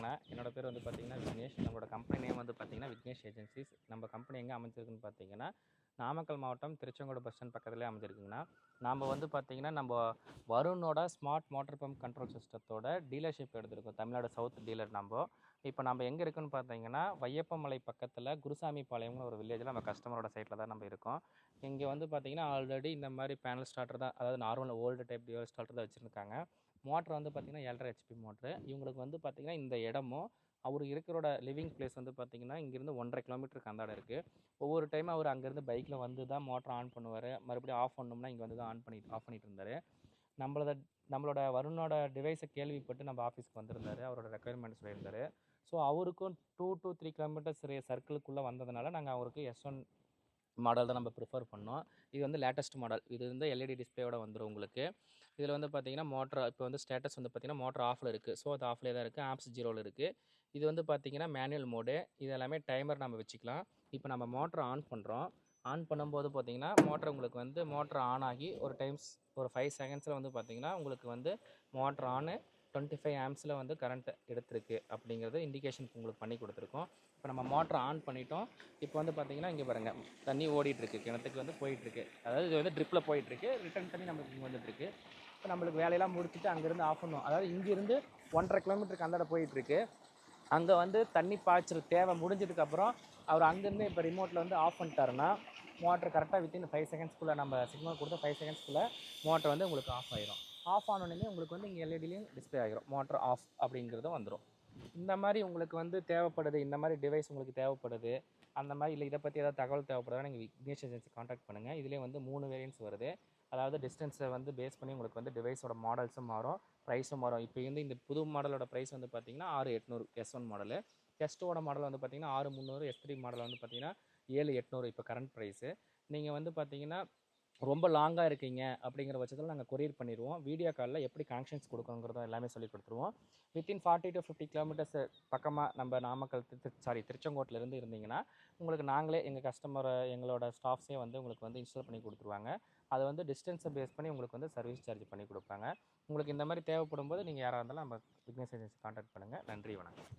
வணக்கங்கண்ணா என்னோட பேர் வந்து பார்த்தீங்கன்னா விக்னேஷ். நம்மளோட கம்பெனி நேம் வந்து பார்த்தீங்கன்னா விக்னேஷ் ஏஜென்சிஸ். நம்ம கம்பெனி எங்கே அமைஞ்சிருக்குன்னு பார்த்தீங்கன்னா நாமக்கல் மாவட்டம் திருச்செங்கோடு பஸ் ஸ்டாண்ட் பக்கத்துலேயே அமைஞ்சிருக்குங்கண்ணா. நாம் வந்து பார்த்தீங்கன்னா நம்ம வருணோட ஸ்மார்ட் மோட்டர் பம்ப் கண்ட்ரோல் சிஸ்டத்தோட டீலர்ஷிப் எடுத்திருக்கோம். தமிழ்நாடு சவுத் டீலர் நம்ம. இப்போ நம்ம எங்கே இருக்குன்னு பார்த்தீங்கன்னா வையப்பமலை பக்கத்தில் குருசாமி பாளையம்னு ஒரு வில்லேஜில் நம்ம கஸ்டமரோட சைட்டில் தான் நம்ம இருக்கோம். இங்கே வந்து பார்த்தீங்கன்னா ஆல்ரெடி இந்த மாதிரி பேனல் ஸ்டார்டர் தான் அதாவது normal old type dual starter தான் வச்சுருக்காங்க மோட்ரு வந்து பார்த்திங்கன்னா ஏழரை ஹெச்பி மோட்ரு. இவங்களுக்கு வந்து பார்த்திங்கன்னா இந்த இடமும் அவர் இருக்கிறோட லிவிங் பிளேஸ் வந்து பார்த்திங்கன்னா இங்கேருந்து ஒன்றரை கிலோமீட்டருக்கு அந்தாட இருக்குது ஒவ்வொரு டைம் அவர் அங்கேருந்து பைக்கில் வந்து தான் மோட்டர் ஆன் பண்ணுவார். மறுபடியும் ஆஃப் பண்ணோம்னா இங்கே வந்து தான் ஆன் பண்ணி ஆஃப் பண்ணிட்டு இருந்தார். நம்மளோட நம்மளோட வருணோட டிவைஸை கேள்விப்பட்டு நம்ம ஆஃபீஸ்க்கு வந்திருந்தார். அவரோட ரெக்குயர்மெண்ட் சொல்லியிருந்தார். ஸோ அவருக்கும் டூ டு த்ரீ கிலோமீட்டர்ஸ் சர்க்கிளுக்குள்ளே வந்ததுனால நாங்கள் அவருக்கு எஸ் ஒன் மாடல் தான் நம்ம ப்ரிஃபர் பண்ணோம். இது வந்து லேட்டஸ்ட் மாடல் இது வந்து எல்இடி டிஸ்பிளேயோட வந்துடும் உங்களுக்கு. இதில் வந்து பார்த்தீங்கன்னா மோட்டர் இப்போ வந்து ஸ்டேட்டஸ் வந்து பார்த்திங்கன்னா மோட்டர் ஆஃபில் இருக்குது ஸோ அது ஆஃப்லேயே தான் இருக்குது ஆப்ஸ் ஜீரோவில் இருக்குது இது வந்து பார்த்திங்கன்னா மேனுவல் மோடு இது எல்லாமே டைமர் நம்ம வச்சுக்கலாம். இப்போ நம்ம மோட்டரை ஆன் பண்ணுறோம் ஆன் பண்ணும்போது பார்த்தீங்கன்னா மோட்டர் உங்களுக்கு வந்து மோட்டர் ஆன் ஆகி ஒரு டைம்ஸ் ஒரு ஃபைவ் செகண்ட்ஸில் வந்து பார்த்திங்கன்னா உங்களுக்கு வந்து மோட்டர் ஆனு டுவெண்ட்டி ஃபைவ் ஆம்ஸில் வந்து கரண்ட் எடுத்திருக்கு அப்படிங்கிறது இண்டிகேஷன் உங்களுக்கு பண்ணி கொடுத்துருக்கோம். இப்போ நம்ம மோட்டர் ஆன் பண்ணிட்டோம். இப்போ வந்து பார்த்தீங்கன்னா இங்கே பாருங்கள் தண்ணி ஓடிட்டுருக்கு. கிணத்துக்கு வந்து போயிட்டுருக்கு. அதாவது இது வந்து ட்ரிப்பில் போயிட்டுருக்கு. ரிட்டர்ன் தண்ணி நமக்கு இங்கே வந்துட்டுருக்கு. இப்போ நம்மளுக்கு வேலையெல்லாம் முடிச்சுட்டு அங்கேருந்து ஆஃப் பண்ணுவோம் அதாவது இங்கேருந்து ஒன்றரை கிலோமீட்டருக்கு அந்தாட போயிட்டுருக்கு. அங்கே வந்து தண்ணி பாய்ச்சல் தேவை முடிஞ்சதுக்கப்புறம் அவர் அங்கேருந்து இப்போ ரிமோட்டில் வந்து ஆஃப் பண்ணிட்டாருன்னா மோட்டர் கரெக்டாக வித்தின் ஃபைவ் செகண்ட்ஸ்க்குள்ளே நம்ம சிக்னல் கொடுத்த ஃபைவ் செகண்ட்ஸ்க்குள்ளே மோட்டர் வந்து உங்களுக்கு ஆஃப் ஆயிரும். ஆஃப் ஆனோடனே உங்களுக்கு வந்து இங்கே எல்இடிலையும் டிஸ்பிளே ஆகிரும். மோட்டர் ஆஃப் அப்படிங்கிறதும் வந்துடும் இந்த மாதிரி உங்களுக்கு வந்து தேவைப்படுது இந்த மாதிரி டிவைஸ் உங்களுக்கு தேவைப்படுது அந்த மாதிரி இல்லை இதை பற்றி ஏதாவது தகவல் தேவைப்படுதா நீங்கள் விக்னேஷ் ஏஜென்சி காண்டாக்ட் பண்ணுங்கள் இதுலேயே வந்து மூணு வேரியன்ஸ் வருது. அதாவது டிஸ்டன்ஸை வந்து பேஸ் பண்ணி உங்களுக்கு வந்து டிவைஸோட மாடல்ஸும் மாறும் ப்ரைஸும் மாறும். இப்போ வந்து இந்த புது மாடலோட ப்ரைஸ் வந்து பார்த்தீங்கன்னா ஆறு எட்நூறு எஸ் ஒன் மாடலு எஸ்டோட மாடல் வந்து பார்த்தீங்கன்னா ஆறு முந்நூறு எஸ் த்ரீ மாடல் வந்து பார்த்திங்கன்னா ஏழு எட்நூறு இப்போ கரண்ட் ப்ரைஸு நீங்கள் வந்து பார்த்தீங்கன்னா ரொம்ப லாங்காக இருக்கீங்க அப்படிங்கிற பட்சத்தில் நாங்கள் கொரியர் பண்ணிடுவோம். வீடியோ காலில் எப்படி கனெக்ஷன்ஸ் கொடுக்கணுங்கிறதும் எல்லாமே சொல்லி கொடுத்துருவோம். Within forty to fifty kilometres பக்கமாக நம்ம நாமக்கல் சாரி திருச்செங்கோட்டிலேருந்து இருந்தீங்கன்னா உங்களுக்கு நாங்களே எங்கள் கஸ்டமரை எங்களோட ஸ்டாஃப்ஸே வந்து உங்களுக்கு வந்து இன்ஸ்டால் பண்ணி கொடுத்துருவாங்க. அதை வந்து டிஸ்டன்ஸை பேஸ் பண்ணி உங்களுக்கு வந்து சர்வீஸ் சார்ஜ் பண்ணி கொடுப்பாங்க. உங்களுக்கு இந்த மாதிரி தேவைப்படும் போது நீங்கள் யாராக இருந்தாலும் நம்ம பிக்னஸ் ஏஜென்சி கான்டாக்ட் பண்ணுங்கள் நன்றி வணக்கம்.